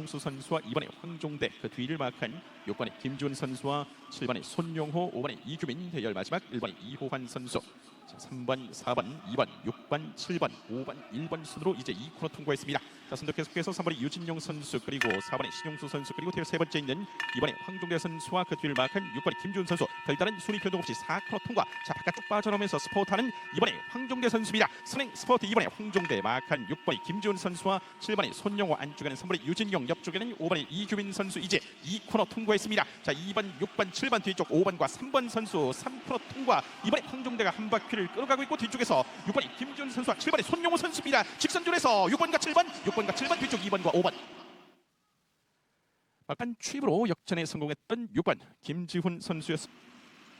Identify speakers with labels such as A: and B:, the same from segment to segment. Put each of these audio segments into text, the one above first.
A: 홍수 선수와 2번의 황종대 그 뒤를 마크한 6번의 김준 선수와 7번의 손용호 5번의 이규민 대열 마지막 1번의 이호환 선수 자, 3번, 4번, 2번, 6번, 7번, 5번, 1번 순으로 이제 2코너 통과했습니다. 자, 선두 계속해서 3번의 유진용 선수 그리고 4번의 신용수 선수 그리고 대세 번째 있는 2번의 황종대 선수와 그 뒤를 마크한 6번의 김준 선수 별다른 순위 변동 없이 4코너 통과. 자, 바깥쪽 빠져나오면서 스포트하는 2번의 황종대 선수입니다. 선행 스포트 2번의 황종대 마크한 6번의 김지훈 선수와 7번의 손영호 안쪽에는 3번의 유진용 옆쪽에는 5번의 이규민 선수 이제 2코너 통과했습니다. 자 2번, 6번, 7번 뒤쪽 5번과 3번 선수 3코너 통과 이번에 황종대가 한 바퀴를 끌어가고 있고 뒤쪽에서 6번의 김지훈 선수와 7번의 손영호 선수입니다. 직선줄에서 6번과 7번, 6번과 7번 뒤쪽 2번과 5번 막판 취입으로 역전에 성공했던 6번 김지훈 선수였습니다.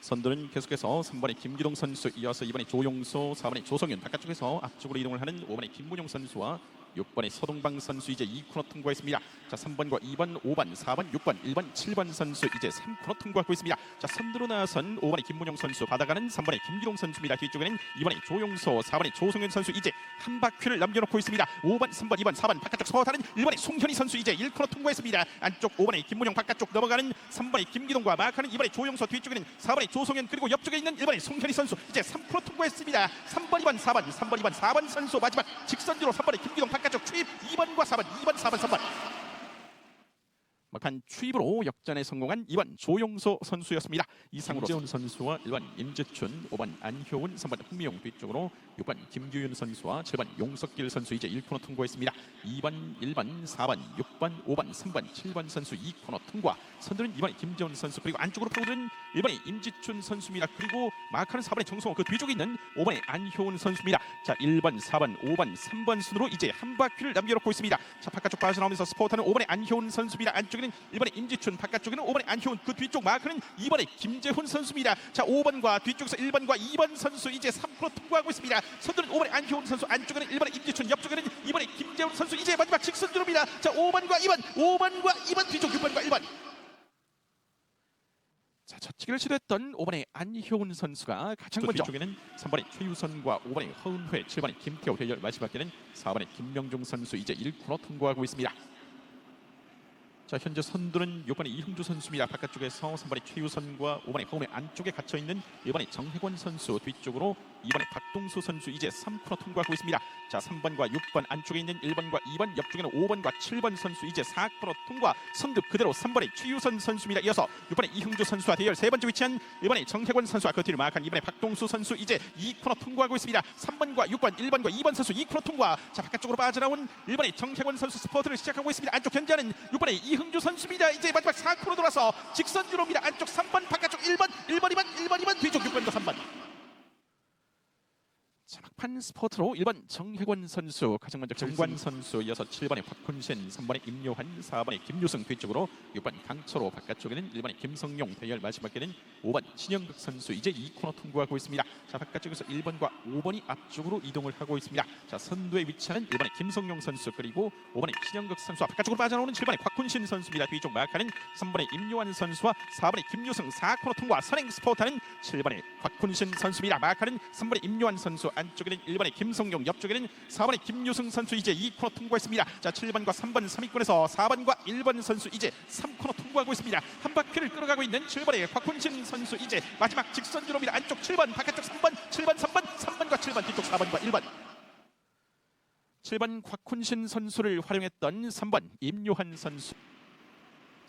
A: 선두는 계속해서 3번의 김기동 선수 이어서 2번의 조용소 4번의 조성윤 바깥쪽에서 앞쪽으로 이동을 하는 5번의 김문용 선수와 6번의 서동방 선수 이제 2코너 통과했습니다. 자 3번과 2번, 5번, 4번, 6번, 1번, 7번 선수 이제 3코너 통과하고 있습니다. 자 선두로 나선 5번의 김문용 선수 받아가는 3번의 김기동 선수입니다. 뒤쪽에는 2번의 조용소, 4번의 조성윤 선수 이제 한 바퀴를 남겨놓고 있습니다. 5번, 3번, 2번, 4번 바깥쪽 서타는 1번의 송현희 선수 이제 1코너 통과했습니다. 안쪽 5번의 김문용 바깥쪽 넘어가는 3번의 김기동과 마크는 2번의 조용소 뒤쪽에는 4번의 조성현 그리고 옆쪽에 있는 1번의 송현희 선수 이제 3코너 통과했습니다. 3번, 2번, 4번, 3번, 2번, 4번 선수 마지막 직선주로 3번의 김기동 바 깥쪽 추입 2번과 4번, 2번, 4번, 3번 막판 추입으로 역전에 성공한 2번 조용소 선수였습니다. 이상으로 김재훈 선수와 1번 임재춘, 5번 안효은, 3번 홍미용 뒤쪽으로 6번 김규윤 선수와 7번 용석길 선수 이제 1코너 통과했습니다. 2번, 1번, 4번, 6번, 5번, 3번, 7번 선수 2코너 통과. 선두는 2번의 김재훈 선수 그리고 안쪽으로 파고드는 1번의 임지춘 선수입니다. 그리고 마크는 4번의 정성호 그 뒤쪽에 있는 5번의 안효은 선수입니다. 자 1번, 4번, 5번, 3번 순으로 이제 한 바퀴를 남겨놓고 있습니다. 자 바깥쪽 빠져나오면서 스포트하는 5번의 안효은 선수입니다. 안쪽에는 1번의 임지춘 바깥쪽에는 5번의 안효은 그 뒤쪽 마크는 2번의 김재훈 선수입니다. 자 5번과 뒤쪽에서 1번과 2번 선수 이제 3프로 통과하고 있습니다. 선두는 5번의 안효은 선수 안쪽에는 1번의 임지춘 옆쪽에는 2번의 김재훈 선수 이제 마지막 직선 주로입니다. 자 5번과 2번 5번과 2번 뒤쪽 6번과 1번 자, 첫치기를 시도했던 5번의 안효은 선수가 가장 먼저 뒤쪽에는 3번의 최유선과 5번의 허은회, 7번의 김태호 대열 마지막 에는 4번의 김명중 선수 이제 1코너 통과하고 있습니다. 자 현재 선두는 6번의 이흥주 선수입니다. 바깥쪽에서 3번의 최유선과 5번의 허은회 안쪽에 갇혀 있는 1번의 정혜권 선수 뒤쪽으로 2번의 박동수 선수 이제 3코너 통과하고 있습니다. 자 3번과 6번 안쪽에 있는 1번과 2번 옆쪽에는 5번과 7번 선수 이제 4코너 통과 선두 그대로 3번의 최유선 선수입니다. 이어서 6번의 이흥주 선수와 대열 세 번째 위치한 1번의 정혜권 선수와 그 뒤를 마크한 2번의 박동수 선수 이제 2코너 통과하고 있습니다. 3번과 6번 1번과 2번 선수 2코너 통과 자 바깥쪽으로 빠져나온 1번의 정혜권 선수 스포트를 시작하고 있습니다. 안쪽 견제하는 6번의 이흥주 선수입니다. 이제 마지막 4코너 돌아서 직선주로입니다. 안쪽 3번 바깥쪽 1번 1번 2번 1번 2번 뒤쪽 6번과 3번 sana 자, 막판 스포트로 1번 정혜권 선수 가장 먼저 정관 선수 이어서 7번의 곽훈신 3번의 임요한 4번의 김유승 뒤쪽으로 6번 강철호 바깥쪽에는 1번의 김성용 대열 마지막에는 5번 신영극 선수. 이제 2코너 통과하고 있습니다. 자 바깥쪽에서 1번과 5번이 앞쪽으로 이동을 하고 있습니다. 자 선두에 위치하는 1번의 김성용 선수 그리고 5번의 신영극 선수와 바깥쪽으로 빠져나오는 7번의 곽훈신 선수입니다. 뒤쪽 마크는 3번의 임요한 선수와 4번의 김유승. 4코너 통과 선행 스포트하는 7번의 곽훈신 선수입니다. 마크는 3번의 임요한 선수 안쪽에 는 1번의 김성용 옆쪽에는 4번의 김유승 선수 이제 2코너 통과했습니다. 자 7번과 3번 3위권에서 4번과 1번 선수 이제 3코너 통과하고 있습니다. 한 바퀴를 끌어가고 있는 7번의 곽훈신 선수 이제 마지막 직선주로입니다. 안쪽 7번 바깥쪽 3번 7번 3번 3번과 7번 뒤쪽 4번과 1번. 7번 곽훈신 선수를 활용했던 3번 임요한 선수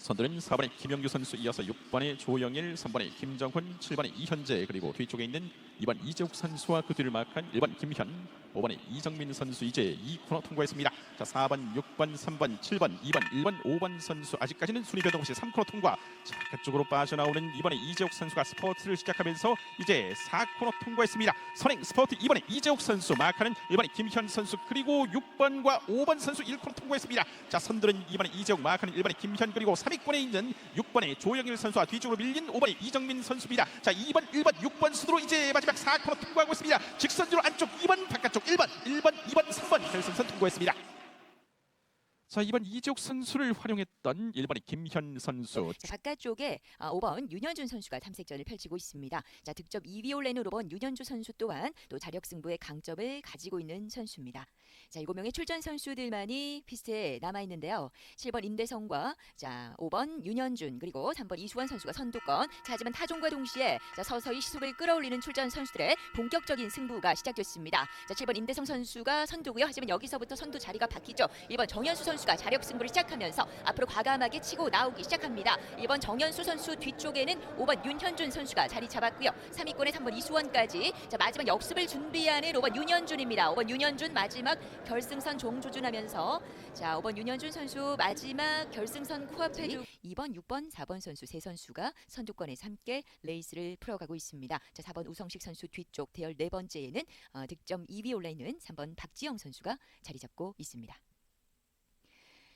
A: 선두는 4번의 김영규 선수 이어서 6번의 조영일, 3번의 김정훈, 7번의 이현재 그리고 뒤쪽에 있는 2번 이재욱 선수와 그 뒤를 마크한 1번 김현, 5번의 이정민 선수 이제 2코너 통과했습니다. 자 4번, 6번, 3번, 7번, 2번, 1번, 5번 선수 아직까지는 순위 변동 없이 3코너 통과. 자 그쪽으로 빠져나오는 2번의 이재욱 선수가 스포트를 시작하면서 이제 4코너 통과했습니다. 선행 스포트 2번의 이재욱 선수 마크는 1번의 김현 선수 그리고 6번과 5번 선수 1코너 통과했습니다. 자 선두는 2번의 이재욱 마크는 1번의 김현 그리고 3위권에 있는 6번의 조영일 선수와 뒤쪽으로 밀린 5번의 이정민 선수입니다. 자 2번, 1번, 6번 순으로 이제 마지막 4코너 통과하고 있습니다. 직선주로 안쪽 2번, 바깥쪽 1번, 1번, 2번, 3번 결승선 통과했습니다. 자 이번 이지욱 선수를 활용했던 1번의 김현 선수.
B: 자, 바깥쪽에 아, 5번 윤현준 선수가 탐색전을 펼치고 있습니다. 자, 득점 2위 올레는 5번 윤현주 선수 또한 또 자력 승부의 강점을 가지고 있는 선수입니다. 자, 7명의 출전 선수들만이 피스트에 남아 있는데요. 7번 임대성과 자, 5번 윤현준 그리고 3번 이수원 선수가 선두권. 자, 하지만 타종과 동시에 자, 서서히 시속을 끌어올리는 출전 선수들의 본격적인 승부가 시작됐습니다. 자, 7번 임대성 선수가 선두고요. 하지만 여기서부터 선두 자리가 바뀌죠. 1번 정현수 선수 가 자력 승부를 시작하면서 앞으로 과감하게 치고 나오기 시작합니다. 1번 정현수 선수 뒤쪽에는 5번 윤현준 선수가 자리 잡았고요. 3위권에 3번 이수원까지 자 마지막 역습을 준비하는 5번 윤현준입니다. 5번 윤현준 마지막 결승선 종조준하면서 자 5번 윤현준 선수 마지막 결승선 코앞에 2번, 6번, 4번 선수 세 선수가 선두권에서 함께 레이스를 풀어가고 있습니다. 자 4번 우성식 선수 뒤쪽 대열 네 번째에는 어, 득점 2위 올라 있는 3번 박지영 선수가 자리 잡고 있습니다.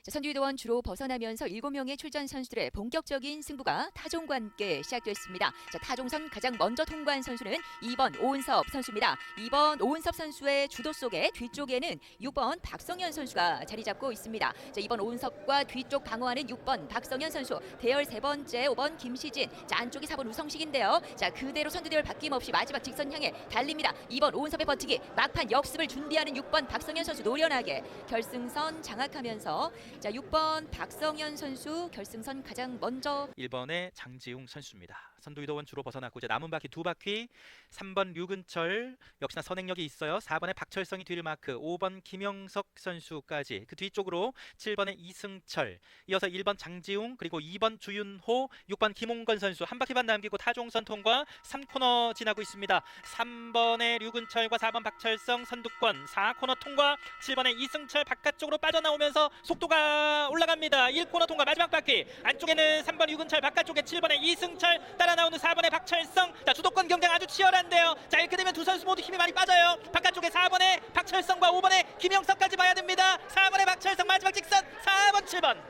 B: 자, 선두위도원 주로 벗어나면서 7명의 출전 선수들의 본격적인 승부가 타종과 함께 시작됐습니다. 자, 타종선 가장 먼저 통과한 선수는 2번 오은섭 선수입니다. 2번 오은섭 선수의 주도 속에 뒤쪽에는 6번 박성현 선수가 자리 잡고 있습니다. 자, 2번 오은섭과 뒤쪽 방어하는 6번 박성현 선수, 대열 세 번째 5번 김시진, 자, 안쪽이 4번 우성식인데요. 자, 그대로 선두 대열 바뀜없이 마지막 직선 향해 달립니다. 2번 오은섭의 버티기, 막판 역습을 준비하는 6번 박성현 선수 노련하게 결승선 장악하면서 자 6번 박성현 선수 결승선 가장 먼저
C: 1번의 장지웅 선수입니다. 선두위도원 주로 벗어났고 이제 남은 바퀴 두 바퀴 3번 류근철 역시나 선행력이 있어요. 4번의 박철성이 뒤를 마크 5번 김영석 선수까지 그 뒤쪽으로 7번의 이승철 이어서 1번 장지웅 그리고 2번 주윤호 6번 김홍건 선수 한 바퀴 반 남기고 타종선 통과 3코너 지나고 있습니다. 3번의 류근철과 4번 박철성 선두권 4코너 통과 7번의 이승철 바깥쪽으로 빠져나오면서 속도가 올라갑니다. 1코너 통과 마지막 바퀴 안쪽에는 3번 유근철 바깥쪽에 7번의 이승철 따라 나오는 4번의 박철성 자 주도권 경쟁 아주 치열한데요. 자 이렇게 되면 두 선수 모두 힘이 많이 빠져요. 바깥쪽에 4번의 박철성과 5번의 김영석까지 봐야 됩니다. 4번의 박철성 마지막 직선 4번 7번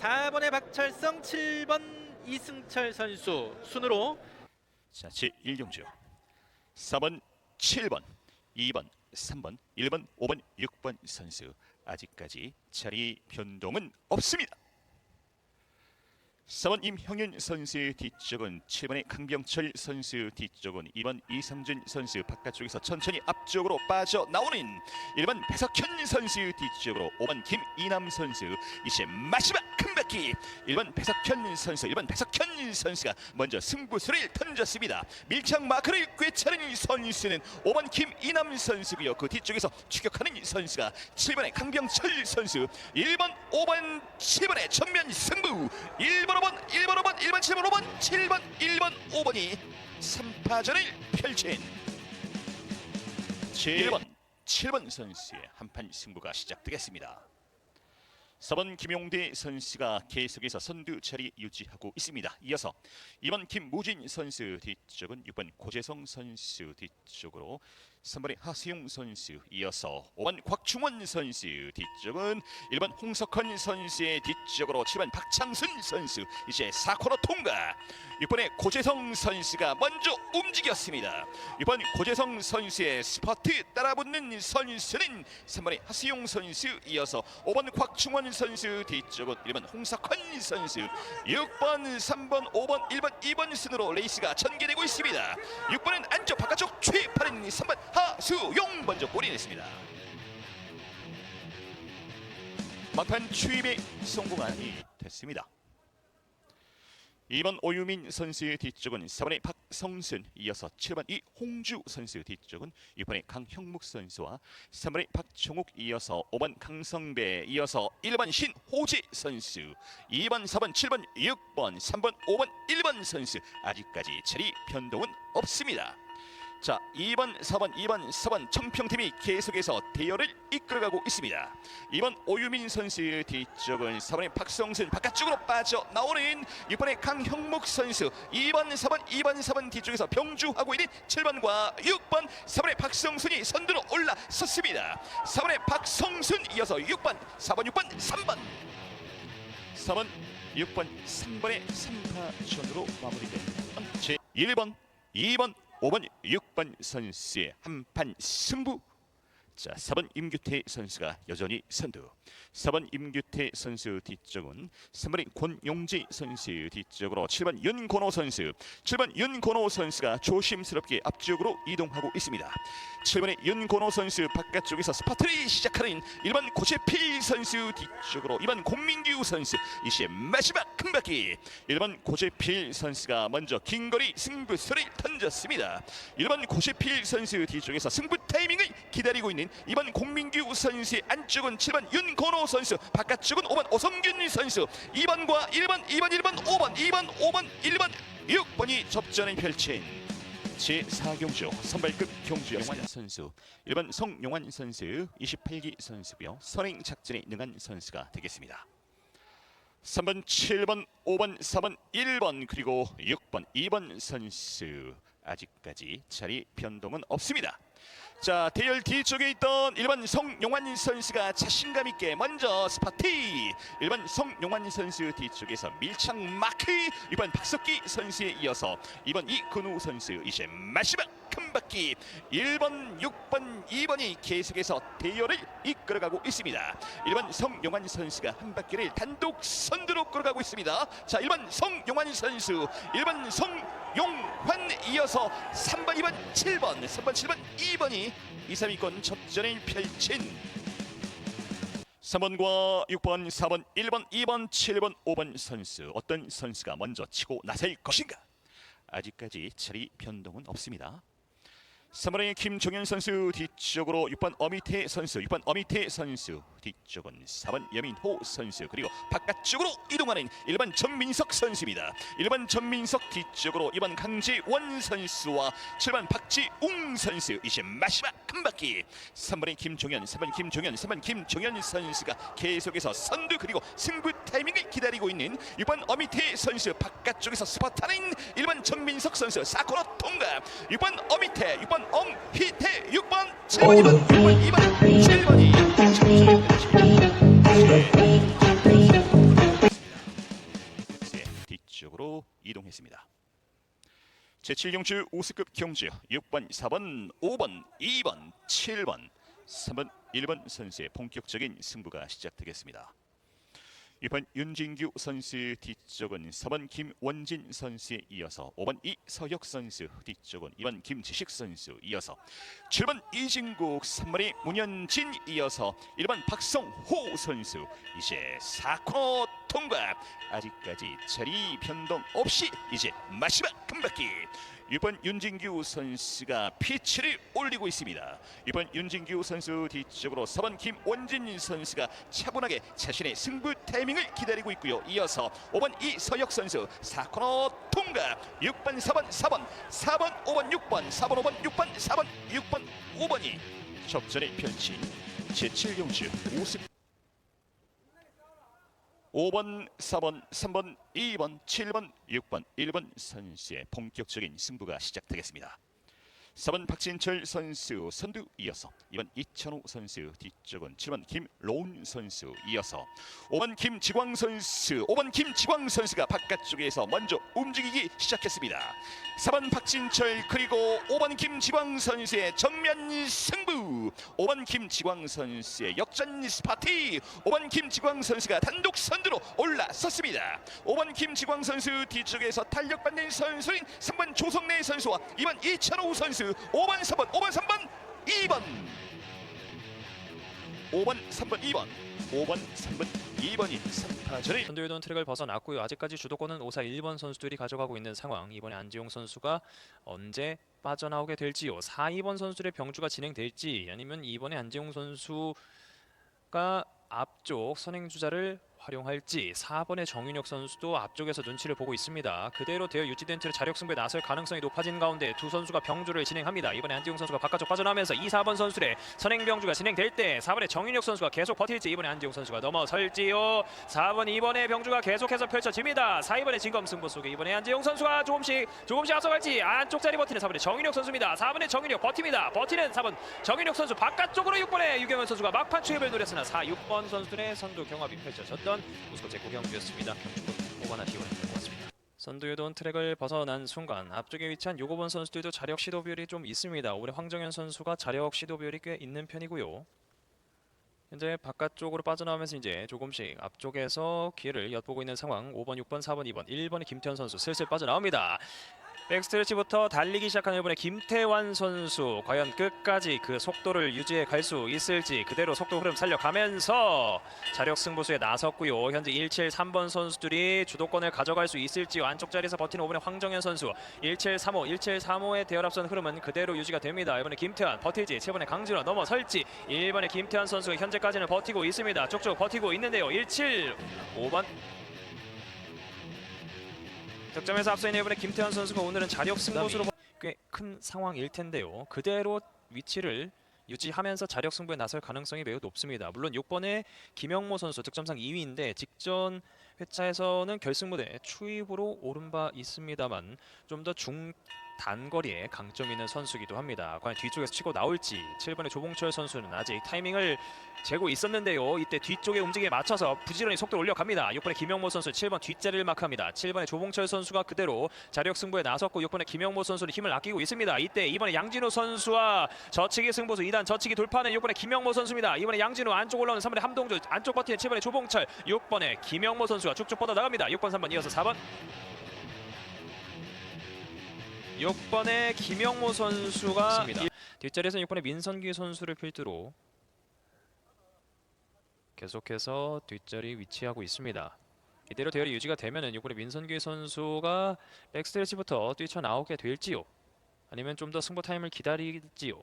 C: 4번의 박철성 7번 이승철 선수 순으로
D: 자, 제1경주 4번, 7번, 2번, 3번, 1번, 5번, 6번 선수 아직까지 자리 변동은 없습니다. 4번 임형윤 선수의 뒤쪽은 7번의 강병철 선수 뒤쪽은 2번 이상준 선수 바깥쪽에서 천천히 앞쪽으로 빠져나오는 1번 배석현 선수 뒤쪽으로 5번 김이남 선수 이제 마지막 큰 바퀴 1번 배석현 선수 1번 배석현 선수가 먼저 승부수를 던졌습니다. 밀착 마크를 꿰차는 선수는 5번 김이남 선수고요. 그 뒤쪽에서 추격하는 선수가 7번의 강병철 선수 1번 5번 7번의 전면 승부 1번 5번 1번 5번 1번 7번 5번 7번 1번 5번이 3파전을 펼친 제 1번 7번 선수의 한판 승부가 시작되겠습니다. 4번 김용대 선수가 계속해서 선두 자리 유지하고 있습니다. 이어서 2번 김무진 선수 뒤쪽은 6번 고재성 선수 뒤쪽으로 3번의 하수용 선수 이어서 5번 곽충원 선수 뒤쪽은 1번 홍석헌 선수의 뒤쪽으로 7번 박창순 선수 이제 4코너 통과 6번의 고재성 선수가 먼저 움직였습니다. 6번 고재성 선수의 스퍼트 따라붙는 선수는 3번의 하수용 선수 이어서 5번 곽충원 선수 뒤쪽은 1번 홍석헌 선수 6번 3번 5번 1번 2번 순으로 레이스가 전개되고 있습니다. 6번은 안쪽 바깥쪽 최파른 3번 하수용 먼저 골인했습니다. 막판 추임에 성공하니 됐습니다. 2번 오유민 선수의 뒤쪽은 4번의 박성순 이어서 7번 이홍주 선수 뒤쪽은 6번의 강형묵 선수와 3번의 박종욱 이어서 5번 강성배 이어서 1번 신호지 선수 2번 4번 7번 6번 3번 5번 1번 선수 아직까지 자리 변동은 없습니다. 자 2번 4번 2번 4번 청평팀이 계속해서 대열을 이끌어가고 있습니다. 2번 오유민 선수의 뒤쪽은 4번의 박성순 바깥쪽으로 빠져나오는 6번의 강형목 선수. 2번 4번 2번 4번 뒤쪽에서 병주하고 있는 7번과 6번 4번의 박성순이 선두로 올라섰습니다. 4번의 박성순 이어서 6번 4번 6번 3번. 4번 6번 3번의 3파전으로 마무리됩니다 제 1번 2번 5번, 6번 선수의 한판 승부 자, 4번 임규태 선수가 여전히 선두. 4번 임규태 선수 뒤쪽은 3번인 권용지 선수 뒤쪽으로 7번 윤건호 선수, 7번 윤건호 선수가 조심스럽게 앞쪽으로 이동하고 있습니다. 7번의 윤건호 선수 바깥쪽에서 스파트를 시작하는 1번 고재필 선수 뒤쪽으로 2번 공민규 선수 이시의 마지막 큰 바퀴 1번 고재필 선수가 먼저 긴 거리 승부수를 던졌습니다. 1번 고재필 선수 뒤쪽에서 승부 타이밍을 기다리고 있는 2번 공민규 선수의 안쪽은 7번 윤건호 선수 바깥쪽은 5번 오성균 선수 2번과 1번 2번 1번 5번 2번 5번 1번 6번이 접전을 펼친 제4경주 선발급 경주였습니다. 선수 1번 성용환 선수 28기 선수고요. 선행 작전에 능한 선수가 되겠습니다. 3번, 7번, 5번, 4번, 1번 그리고 6번, 2번 선수 아직까지 자리 변동은 없습니다. 자 대열 뒤쪽에 있던 1번 성용환 선수가 자신감 있게 먼저 스파트 1번 성용환 선수 뒤쪽에서 밀착 마크! 2번 박석기 선수에 이어서 2번 이근우 선수 이제 마지막 큰 바퀴! 1번 6번 2번이 계속해서 대열을 이끌어가고 있습니다. 1번 성용환 선수가 한 바퀴를 단독 선두로 끌어가고 있습니다. 자 1번 성용환 선수 1번 성 용환 이어서 3번 2번 7번 3번 7번 2번이 2, 3위권 접전을 펼친 3번과 6번, 4번, 1번, 2번, 7번, 5번 선수 어떤 선수가 먼저 치고 나설 것인가? 아직까지 자리 변동은 없습니다. 3번의 김종현 선수 뒤쪽으로 6번 어미태 선수, 6번 어미태 선수 뒤쪽은 4번 여민호 선수 그리고 바깥쪽으로 이동하는 1번 전민석 선수입니다. 1번 전민석 뒤쪽으로 2번 강재원 선수와 7번 박지웅 선수. 이제 마지막 한 바퀴. 3번의 김종현, 4번 김종현, 3번 김종현 선수가 계속해서 선두 그리고 승부 타이밍을 기다리고 있는 6번 어미태 선수 바깥쪽에서 스파타는 1번 전민석 선수 사코너 통과. 6번 어미태, 6번 엄희태, 6번 7번, 2번, 6번, 2번, 7번이 네, 뒤쪽으로 이동했습니다. 제7경주 우스급 경주 6번, 4번, 5번, 2번, 7번, 3번, 1번 선수의 본격적인 승부가 시작되겠습니다. 이번 윤진규 선수 뒤쪽은 4번 김원진 선수에 이어서 5번 이서혁 선수 뒤쪽은 2번 김지식 선수 이어서 7번 이진국 3번이 문현진 이어서 1번 박성호 선수. 이제 4코너 통과. 아직까지 자리 변동 없이 이제 마지막 한 바퀴 이번 윤진규 선수가 피치를 올리고 있습니다. 이번 윤진규 선수 뒤쪽으로 4번 김원진 선수가 차분하게 자신의 승부 타이밍을 기다리고 있고요. 이어서 5번 이서혁 선수 4코너 통과 6번 4번 4번 4번 5번 6번 4번 5번 6번 4번 6번 5번이 접전을 펼친 제7경주 5승 5번, 4번, 3번, 2번, 7번, 6번, 1번 선수의 본격적인 승부가 시작되겠습니다. 4번 박진철 선수 선두 이어서 2번 이천호 선수 뒤쪽은 7번 김로운 선수 이어서 5번 김지광 선수 5번 김지광 선수가 바깥쪽에서 먼저 움직이기 시작했습니다. 4번 박진철 그리고 5번 김지광 선수의 정면 승부 5번 김지광 선수의 역전 스파티. 5번 김지광 선수가 단독 선두로 올라섰습니다. 5번 김지광 선수 뒤쪽에서 탄력받는 선수인 3번 조성래 선수와 2번 이찬호 선수. 5번 4번 5번 3번 2번. 5번 3번 2번. 5번 3번 2번이 3파전을
E: 선두유도는 트랙을 벗어났고요. 아직까지 주도권은 5사 1번 선수들이 가져가고 있는 상황. 이번에 안지용 선수가 언제 빠져나오게 될지요. 4, 2번 선수들의 병주가 진행될지 아니면 이번에 안지용 선수가 앞쪽 선행주자를 활용할지 4번의 정윤혁 선수도 앞쪽에서 눈치를 보고 있습니다. 그대로 되어 유지된 틀의 자력 승부에 나설 가능성이 높아진 가운데 두 선수가 병주를 진행합니다. 이번에 안지용 선수가 바깥쪽 빠져나오면서 2, 4번 선수의 선행 병주가 진행될 때 4번의 정윤혁 선수가 계속 버틸지 이번에 안지용 선수가 넘어설지요. 4번, 2번의 병주가 계속해서 펼쳐집니다. 4, 2번의 진검 승부 속에 이번에 안지용 선수가 조금씩 조금씩 앞서갈지 안쪽 자리 버티는 4번의 정윤혁 선수입니다. 4번의 정윤혁 버팁니다. 버티는 4번 정윤혁 선수 바깥쪽으로 6번의 유경현 선수가 막판 추입을 노렸으나 4, 6번 선수들의 선두 경합이 펼쳐졌던 우스컵 제9경주였습니다. 경주권 오바나 될것 같습니다. 선두유도원 트랙을 벗어난 순간 앞쪽에 위치한 요고본 선수들도 자력 시도 비율이 좀 있습니다. 올해 황정현 선수가 자력 시도 비율이 꽤 있는 편이고요. 현재 바깥쪽으로 빠져나오면서 이제 조금씩 앞쪽에서 기회를 엿보고 있는 상황 5번, 6번, 4번, 2번, 1번의 김태현 선수 슬슬 빠져나옵니다. 백스트레치부터 달리기 시작하는 이번에 김태환 선수 과연 끝까지 그 속도를 유지해 갈 수 있을지 그대로 속도 흐름 살려가면서 자력 승부수에 나섰고요. 현재 173번 선수들이 주도권을 가져갈 수 있을지요. 안쪽 자리에서 버티는 5번의 황정현 선수 1735, 1735의 대열 앞선 흐름은 그대로 유지가 됩니다. 이번에 김태환 버틸지 7번의 강진호 넘어설지 1번의 김태환 선수가 현재까지는 버티고 있습니다. 쭉쭉 버티고 있는데요. 175번 득점에서 앞서 있는 이번에 김태환 선수가 오늘은 자력 승부수로 꽤 큰 상황일 텐데요. 그대로 위치를 유지하면서 자력 승부에 나설 가능성이 매우 높습니다. 물론 6번의 김영모 선수 득점상 2위인데 직전 회차에서는 결승 무대 추입으로 오른 바 있습니다만 좀 더 중 단거리에 강점 있는 선수기도 합니다. 과연 뒤쪽에서 치고 나올지 7번의 조봉철 선수는 아직 타이밍을 재고 있었는데요. 이때 뒤쪽의 움직임에 맞춰서 부지런히 속도를 올려갑니다. 6번의 김영모 선수 7번 뒷자리를 마크합니다. 7번의 조봉철 선수가 그대로 자력 승부에 나섰고 6번의 김영모 선수는 힘을 아끼고 있습니다. 이때 이번에 양진호 선수와 저치기 승부수 2단 저치기 돌파는 6번의 김영모 선수입니다. 이번에 양진호 안쪽 올라오는 3번의 함동주 안쪽 버티는 7번의 조봉철 6번의 김영모 선수가 쭉쭉 뻗어 나갑니다. 6번 3번 이어서 4번 6번의 김영모 선수가 뒷자리에서 6번의 민선기 선수를 필두로 계속해서 뒷자리 위치하고 있습니다. 이대로 대열이 유지가 되면은 6번의 민선기 선수가 백스트레치부터 뛰쳐나오게 될지요. 아니면 좀 더 승부 타임을 기다릴지요.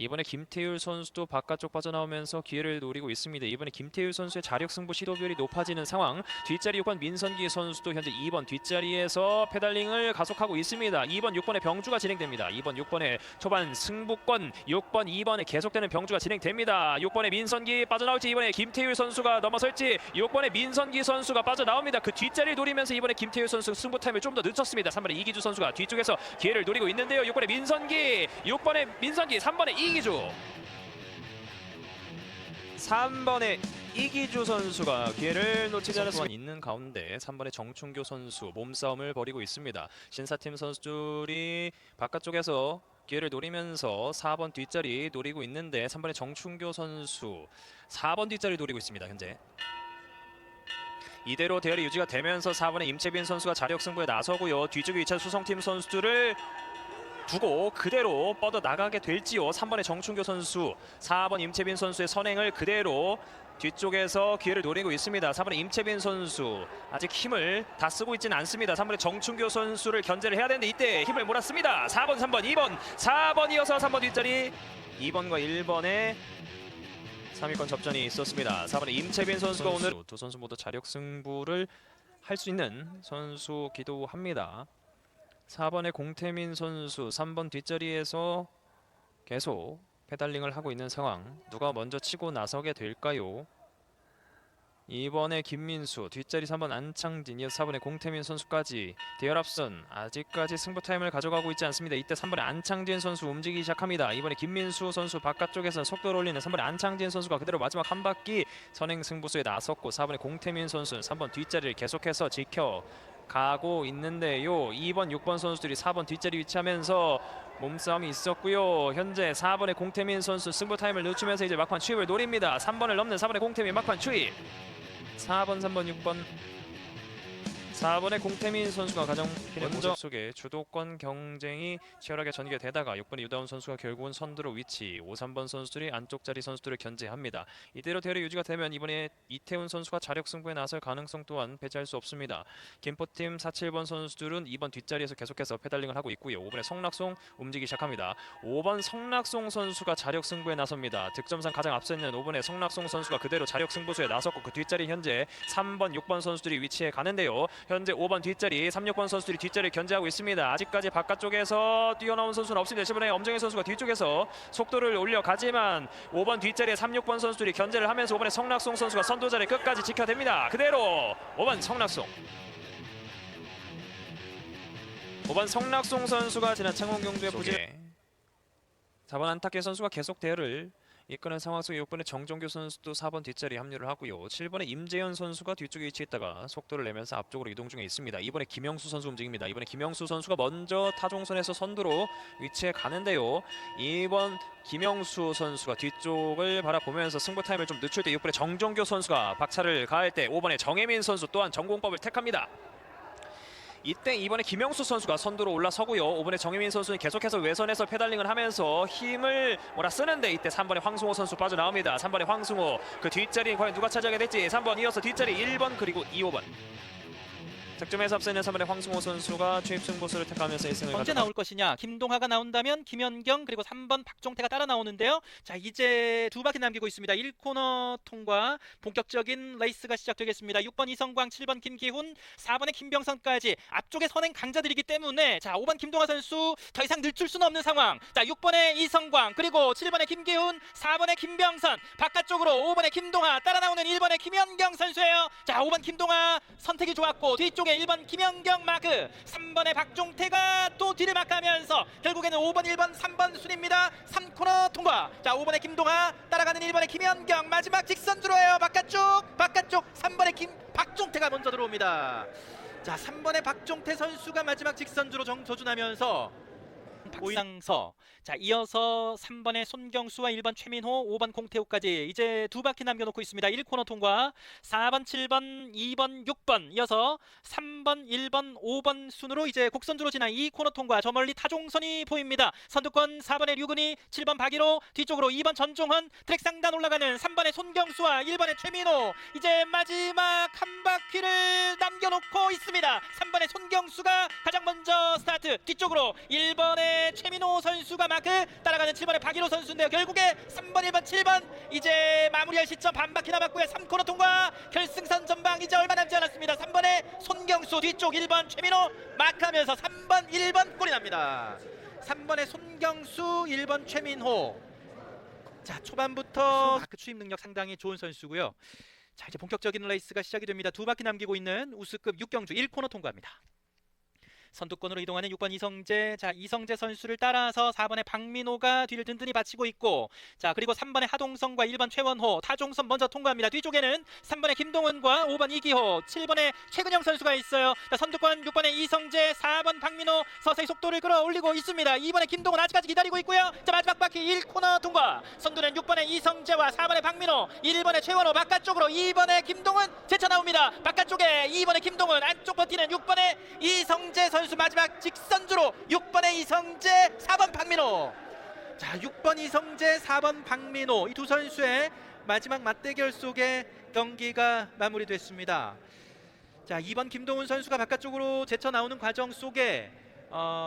E: 이번에 김태율 선수도 바깥쪽 빠져나오면서 기회를 노리고 있습니다. 이번에 김태율 선수의 자력 승부 시도 비율이 높아지는 상황. 뒷자리 6번 민선기 선수도 현재 2번 뒷자리에서 페달링을 가속하고 있습니다. 2번 6번의 병주가 진행됩니다. 2번 6번의 초반 승부권 6번 2번에 계속되는 병주가 진행됩니다. 6번의 민선기 빠져나올지 이번에 김태율 선수가 넘어설지 6번의 민선기 선수가 빠져나옵니다. 그 뒷자리를 노리면서 이번에 김태율 선수 승부 타임을 좀 더 늦췄습니다. 3번의 이기주 선수가 뒤쪽에서 기회를 노리고 있는데요. 6번의 민선기 6번의 민선기 3번의 이 기주 3번의 이기주 선수가 기회를 놓치지 않았습니다. 있는 가운데 3번의 정충교 선수 몸싸움을 벌이고 있습니다. 신사팀 선수들이 바깥쪽에서 기회를 노리면서 4번 뒷자리 노리고 있는데 3번의 정충교 선수 4번 뒷자리 노리고 있습니다. 현재 이대로 대열이 유지가 되면서 4번의 임채빈 선수가 자력 승부에 나서고요. 뒤쪽에 위치한 수성팀 선수들을 두고 그대로 뻗어 나가게 될지요. 3번의 정충교 선수, 4번 임채빈 선수의 선행을 그대로 뒤쪽에서 기회를 노리고 있습니다. 4번의 임채빈 선수 아직 힘을 다 쓰고 있지는 않습니다. 3번의 정충교 선수를 견제를 해야 되는데 이때 힘을 몰았습니다. 4번, 3번, 2번, 4번 이어서 3번 뒷자리 2번과 1번의 3위권 접전이 있었습니다. 4번의 임채빈 선수가 오늘 두 선수 모두 자력 승부를 할 수 있는 선수기도 합니다. 4번의 공태민 선수 3번 뒷자리에서 계속 페달링을 하고 있는 상황 누가 먼저 치고 나서게 될까요? 2번의 김민수 뒷자리 3번 안창진 이어서 4번의 공태민 선수까지 대열 앞선 아직까지 승부 타임을 가져가고 있지 않습니다. 이때 3번의 안창진 선수 움직이기 시작합니다. 이번에 김민수 선수 바깥쪽에서 속도를 올리는 3번의 안창진 선수가 그대로 마지막 한 바퀴 선행 승부수에 나섰고 4번의 공태민 선수는 3번 뒷자리를 계속해서 지켜 가고 있는데요. 2번, 6번 선수들이 4번 뒷자리 위치하면서 몸싸움이 있었고요. 현재 4번의 공태민 선수 승부 타임을 늦추면서 이제 막판 추입을 노립니다. 3번을 넘는 4번의 공태민 막판 추입. 4번, 3번, 6번 4번의 공태민 선수가 가장 먼저 속에 주도권 경쟁이 치열하게 전개되다가 6번의 유다운 선수가 결국은 선두로 위치 5, 3번 선수들이 안쪽 자리 선수들을 견제합니다. 이대로 대열이 유지가 되면 이번에 이태훈 선수가 자력 승부에 나설 가능성 또한 배제할 수 없습니다. 김포팀 4, 7번 선수들은 2번 뒷자리에서 계속해서 페달링을 하고 있고요. 5번의 성낙송 움직이기 시작합니다. 5번 성낙송 선수가 자력 승부에 나섭니다. 득점상 가장 앞서 있는 5번의 성낙송 선수가 그대로 자력 승부수에 나섰고 그 뒷자리 현재 3번, 6번 선수들이 위치해 가는데요. 현재 5번 뒷자리 3, 6번 선수들이 뒷자리를 견제하고 있습니다. 아직까지 바깥쪽에서 뛰어나온 선수는 없습니다. 7번의 엄정현 선수가 뒤쪽에서 속도를 올려가지만 5번 뒷자리에 3, 6번 선수들이 견제를 하면서 5번의 성낙송 선수가 선두 자리 끝까지 지켜댑니다. 그대로 5번 성낙송 5번 성낙송 선수가 지난 창원 경주의 부재 4번 안타케 선수가 계속 대열을 이끄는 상황 속에 6번의 정종규 선수도 4번 뒷자리에 합류를 하고요. 7번의 임재현 선수가 뒤쪽에 위치했다가 속도를 내면서 앞쪽으로 이동 중에 있습니다. 이번에 김영수 선수 움직입니다. 이번에 김영수 선수가 먼저 타종선에서 선두로 위치해 가는데요. 2번 김영수 선수가 뒤쪽을 바라보면서 승부 타임을 좀 늦출 때 6번의 정종규 선수가 박차를 가할 때 5번의 정혜민 선수 또한 전공법을 택합니다. 이때 이번에 김영수 선수가 선두로 올라서고요. 5번에 정혜민 선수는 계속해서 외선에서 페달링을 하면서 힘을 몰아 쓰는데 이때 3번의 황승호 선수 빠져나옵니다. 3번의 황승호 그 뒷자리 과연 누가 차지하게 될지 3번 이어서 뒷자리 1번 그리고 2, 5번 득점에서 앞서는 3번의 황승호 선수가 최입 승부수를 택하면서 1승을
C: 언제 나올 것이냐? 김동하가 나온다면 김연경 그리고 3번 박종태가 따라 나오는데요. 자 이제 두 바퀴 남기고 있습니다. 1코너 통과 본격적인 레이스가 시작되겠습니다. 6번 이성광, 7번 김기훈, 4번의 김병선까지 앞쪽에 선행 강자들이기 때문에 자 5번 김동하 선수 더 이상 늦출 수는 없는 상황. 자 6번의 이성광 그리고 7번의 김기훈, 4번의 김병선 바깥쪽으로 5번의 김동하 따라 나오는 1번의 김연경 선수예요. 자 5번 김동하 선택이 좋았고 뒤쪽에 1번 김연경 마크 3번의 박종태가 또 뒤를 막하면서 결국에는 5번 1번 3번 순입니다. 3코너 통과. 자 5번의 김동하 따라가는 1번의 김연경 마지막 직선 들어와요. 바깥쪽 바깥쪽. 3번의 김 박종태가 먼저 들어옵니다. 자 3번의 박종태 선수가 마지막 직선주로 정, 조준하면서 오양서. 자 이어서 3번의 손경수와 1번 최민호 5번 공태우까지 이제 두 바퀴 남겨놓고 있습니다. 1코너 통과. 4번 7번 2번 6번. 이어서 3번 1번 5번 순으로 이제 곡선주로 지난 2코너 통과. 저 멀리 타종선이 보입니다. 선두권 4번의 류근희 7번 박일호 뒤쪽으로 2번 전종헌 트랙 상단 올라가는 3번의 손경수와 1번의 최민호. 이제 마지막 한 바퀴를 남겨놓고 있습니다. 3번의 손경수가 가장 먼저 스타트. 뒤쪽으로 1번의 최민호 선수가 마크 따라가는 7번의 박일호 선수인데요. 결국에 3번 1번 7번. 이제 마무리할 시점 반 바퀴 남았고요. 3코너 통과. 결승선 전방 이제 얼마 남지 않았습니다. 3번의 손경수 뒤쪽 1번 최민호 마크하면서 3번 1번 골이 납니다. 3번의 손경수 1번 최민호. 자 초반부터 마크 추임 능력 상당히 좋은 선수고요. 자 이제 본격적인 레이스가 시작이 됩니다. 두 바퀴 남기고 있는 우스급 6경주 1코너 통과합니다 선두권으로 이동하는 6번 이성재. 자 이성재 선수를 따라서 4번의 박민호가 뒤를 든든히 받치고 있고 자 그리고 3번의 하동성과 1번 최원호. 타종선 먼저 통과합니다. 뒤쪽에는 3번의 김동은과 5번 이기호. 7번의 최근영 선수가 있어요. 자 선두권 6번의 이성재 4번 박민호. 서서히 속도를 끌어올리고 있습니다. 2번의 김동은 아직까지 기다리고 있고요. 자 마지막 바퀴 1코너 통과. 선두는 6번의 이성재와 4번의 박민호. 1번의 최원호 바깥쪽으로 2번의 김동은 제차 나옵니다. 바깥쪽에 2번의 김동은 안쪽 버티는 6번의 이성재 선수 마지막 직선주로 6번의 이성재 4번 박민호. 자 6번 이성재 4번 박민호. 이 두 선수의 마지막 맞대결 속에 경기가 마무리됐습니다. 자 2번 김동훈 선수가 바깥쪽으로 제쳐 나오는 과정 속에 어,